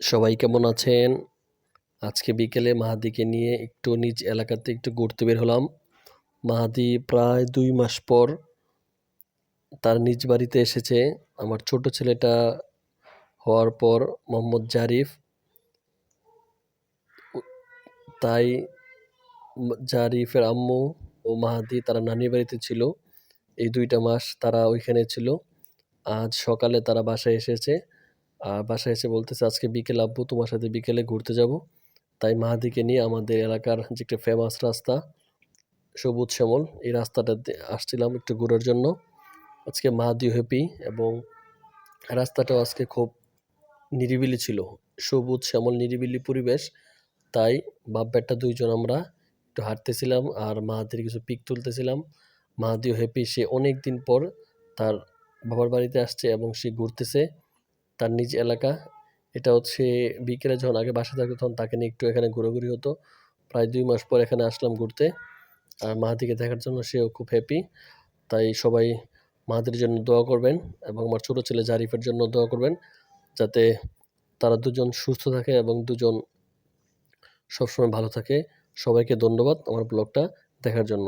সবাই কেমন আছেন? আজকে বিকেলে মাহাদিকে নিয়ে একটু নিজ এলাকাতে একটু ঘুরতে বের হলাম। মাহাদি প্রায় দুই মাস পর তার নিজ বাড়িতে এসেছে। আমার ছোট ছেলেটা হওয়ার পর মোহাম্মদ জারিফ, তাই জারিফের আম্মু ও মাহাদি তারা নানির বাড়িতে ছিল। এই দুইটা মাস তারা ওইখানে ছিল। আজ সকালে তারা বাসায় এসেছে। বাসায় এসে বলতেছে, আজকে বিকেল আব্বু, তোমার সাথে বিকেলে ঘুরতে যাব। তাই মাহাদিকে নিয়ে আমাদের এলাকার যে একটা ফেমাস রাস্তা, সবুজ শ্যামল, এই রাস্তাটা আসছিলাম একটু ঘোরার জন্য। আজকে মাহাদিও হ্যাপি এবং রাস্তাটাও আজকে খুব নিরিবিলি ছিল। সবুজ শ্যামল নিরিবিলি পরিবেশ, তাই বাপ বেটা দুইজন আমরা একটু হাঁটতেছিলাম আর মাহাদির কিছু পিক তুলতেছিলাম। মাহাদিও হ্যাপি, সে অনেক দিন পর তার বাবার বাড়িতে আসছে এবং সে ঘুরতেছে। তার নিজ এলাকা। এটা হচ্ছে বিকেলে যখন আগে বাসা থাকতো তখন তাকে নিয়ে একটু এখানে ঘোরাঘুরি হতো। প্রায় দুই মাস পর এখানে আসলাম ঘুরতে। আর মাহাদিকে দেখার জন্য সেও খুব হ্যাপি তাই সবাই মাহাদির জন্য দোয়া করবেন এবং আমার ছোটো ছেলে জারিফের জন্য দোয়া করবেন যাতে তারা দুজন সুস্থ থাকে এবং দুজন সবসময় ভালো থাকে। সবাইকে ধন্যবাদ আমার ব্লগটা দেখার জন্য।